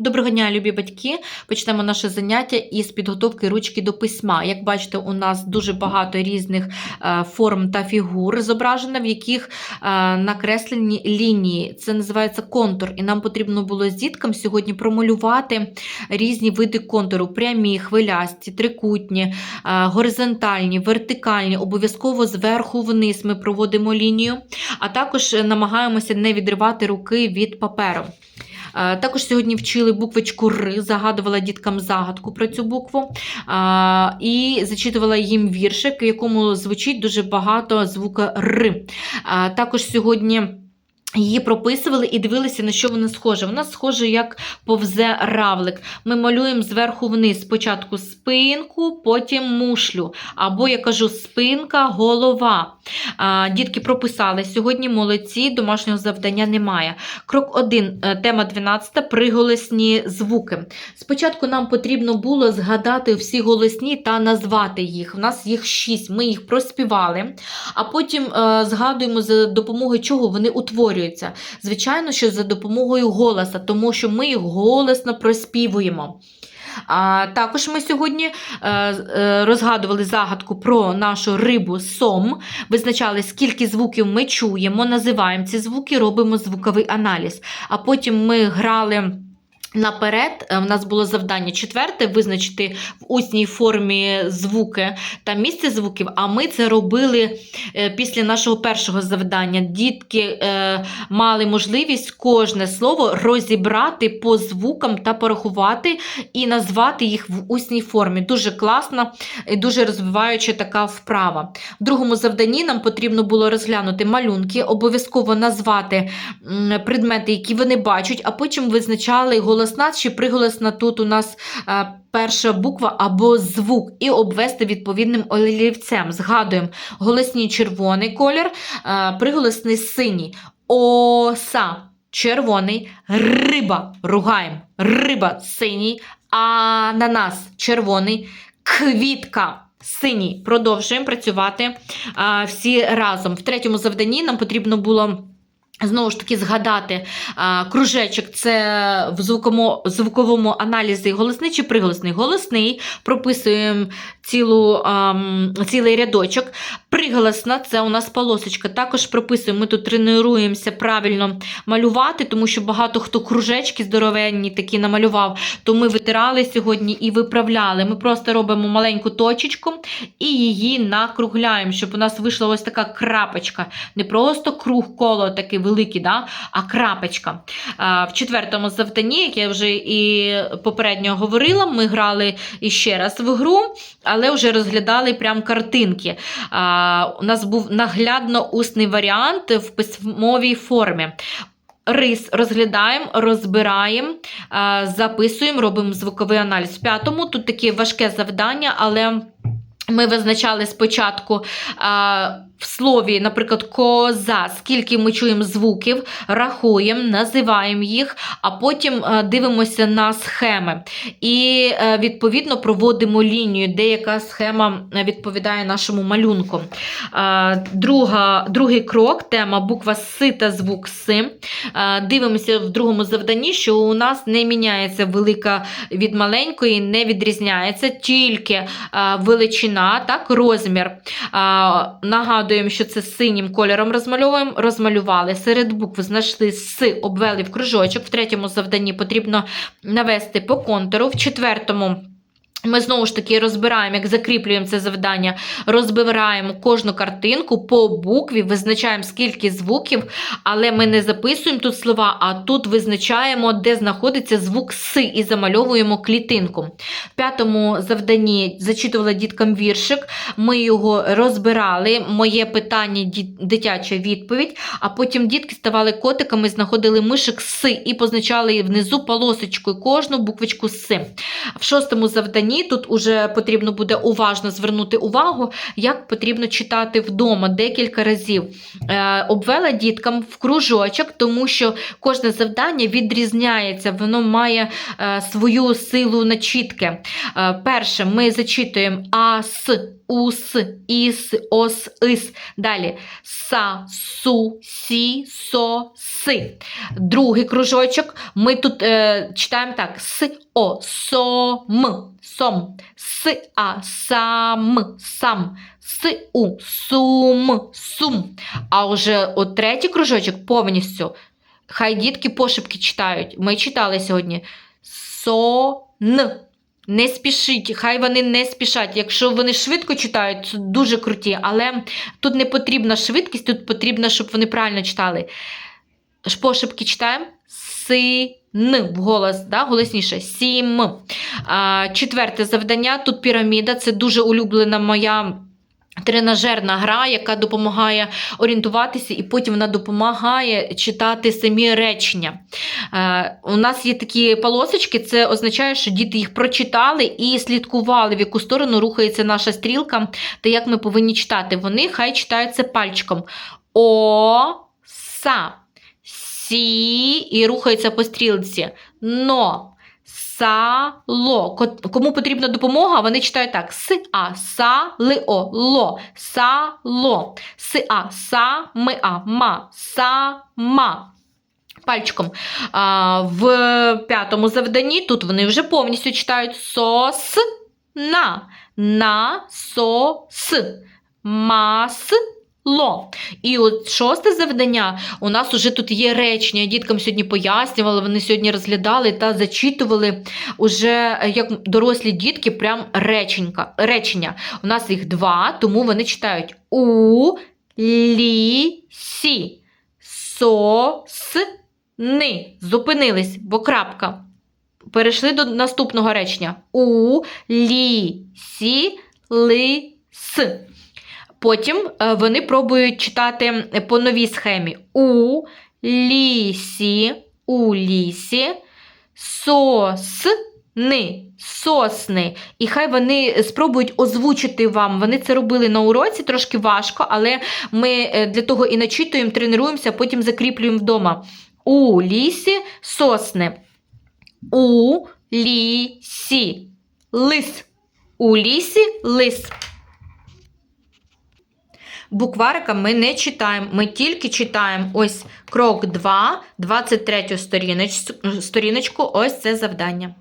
Доброго дня, любі батьки! Почнемо наше заняття із підготовки ручки до письма. Як бачите, у нас дуже багато різних е, форм та фігур зображено, в яких е, накреслені лінії. Це називається контур. І нам потрібно було з діткам сьогодні промалювати різні види контуру: прямі, хвилясті, трикутні, е, горизонтальні, вертикальні. Обов'язково зверху вниз ми проводимо лінію, а також намагаємося не відривати руки від паперу. Також сьогодні вчили буквочку Р, загадувала діткам загадку про цю букву і зачитувала їм віршик, в якому звучить дуже багато звука Р. Також сьогодні. Її прописували і дивилися, на що вона схожа. Вона схожа, як повзе равлик. Ми малюємо зверху вниз. Спочатку спинку, потім мушлю. Або я кажу спинка, голова. А, Дітки прописали сьогодні молодці, домашнього завдання немає. Крок 1, тема 12, приголосні звуки. Спочатку нам потрібно було згадати всі голосні та назвати їх. У нас їх 6, ми їх проспівали, а потім е, згадуємо за допомогою чого вони утворюються. Звичайно, що за допомогою голоса, тому що ми їх голосно проспівуємо. А також ми сьогодні е, е, розгадували загадку про нашу рибу сом, визначали, скільки звуків ми чуємо, називаємо ці звуки, робимо звуковий аналіз. А потім ми грали. Наперед, е, в нас було завдання четверте визначити в усній формі звуки та місце звуків. А ми це робили е, після нашого першого завдання. Дітки е, мали можливість кожне слово розібрати по звукам та порахувати і назвати їх в усній формі. Дуже класна і дуже розвиваюча така вправа. В другому завданні нам потрібно було розглянути малюнки, обов'язково назвати предмети, які вони бачать, а потім визначали голосна чи приголосна тут у нас е, перша буква або звук, і обвести відповідним олівцем. Згадуємо голосні червоний колір, е, приголосний синій. Оса червоний, риба ругаємо. Риба синій, ананас червоний, квітка. Синій. Продовжуємо працювати а, всі разом. В третьому завданні нам потрібно було. Знову ж таки, згадати а, кружечок це в звуковому, звуковому аналізі голосний чи приголосний. Голосний, прописуємо цілу, ам, цілий рядочок. Приголосна це у нас полосочка. Також прописуємо, ми тут тренуємося правильно малювати, тому що багато хто кружечки здоровенні такі намалював, то ми витирали сьогодні і виправляли. Ми просто робимо маленьку точечку і її накругляємо, щоб у нас вийшла ось така крапочка. Не просто круг коло такий великий, да? а крапочка. А, В четвертому завданні, як я вже і попередньо говорила, ми грали іще раз в гру, але вже розглядали прям картинки. А, У нас був наглядно усний варіант в письмовій формі. Рис розглядаємо, розбираємо, записуємо, робимо звуковий аналіз. В п'ятому тут таке важке завдання, але. Ми визначали спочатку в слові, наприклад, коза, скільки ми чуємо звуків, рахуємо, називаємо їх, а потім дивимося на схеми. І, е, відповідно, проводимо лінію, де яка схема е, відповідає нашому малюнку. Друга, другий крок, тема буква С та звук С. Дивимося в другому завданні, що у нас не міняється велика від маленької, не відрізняється, тільки величина так, розмір. А, Нагадуємо, що це синім кольором розмальовуємо, розмалювали. Серед букв знайшли С, обвели в кружочок. В третьому завданні потрібно навести по контуру. В четвертому. Ми знову ж таки розбираємо, як закріплюємо це завдання, розбираємо кожну картинку по букві, визначаємо скільки звуків, але ми не записуємо тут слова, а тут визначаємо, де знаходиться звук С і замальовуємо клітинку. В п'ятому завданні зачитувала діткам віршик, ми його розбирали. Моє питання, дитяча відповідь, а потім дітки ставали котиками, знаходили мишик С і позначали внизу полосочкою кожну буквочку С. В шостому завданні завданні тут уже потрібно буде уважно звернути увагу, як потрібно читати вдома декілька разів. Е, обвела діткам в кружочок, тому що кожне завдання відрізняється, воно має е, свою силу начітки. Е, перше, ми зачитуємо ас, ус, іс, ос, ис. Далі са, су, сі, со, си. Другий кружочок. Ми тут е, читаємо так: с, о, со, м, сом, с, а, сам, сам, с, у, сум, сум. А вже от третій кружочок повністю. Хай дітки пошепки читають. Ми читали сьогодні сон. Не спішіть, хай вони не спішать. Якщо вони швидко читають, це дуже круті, але тут не потрібна швидкість, тут потрібно, щоб вони правильно читали. Пошепки читаємо син вголос, да, голосніше. Сім. А, четверте завдання. Тут піраміда. Це дуже улюблена моя. Тренажерна гра, яка допомагає орієнтуватися, і потім вона допомагає читати самі речення. Е, у нас є такі полосочки, це означає, що діти їх прочитали і слідкували, в яку сторону рухається наша стрілка, та як ми повинні читати. Вони хай читаються пальчиком. О, са, сі, і рухаються по стрілці. Но. Сало. Кому потрібна допомога, вони читають так: с а са ли о ло сало. С а са ми а ма сама. Пальчиком. А, в п'ятому завданні тут вони вже повністю читають сос на на сос мас ло. І от шосте завдання у нас уже тут є речення. Діткам сьогодні пояснювала, вони сьогодні розглядали та зачитували уже е, як дорослі дітки, прям реченька, речення. У нас їх два, тому вони читають у лісі со с ни. Зупинились, бо крапка. Перейшли до наступного речення. У лісі лис. Потім е, вони пробують читати по новій схемі. У лісі, у лісі, сосни, сосни. І хай вони спробують озвучити вам. Вони це робили на уроці, трошки важко, але ми е, для того і начитуємо, тренуємося, потім закріплюємо вдома. У лісі сосни. У лісі лис. У лісі лис. Букварика ми не читаємо, ми тільки читаємо ось крок 2, 23 сторіночку, ось це завдання.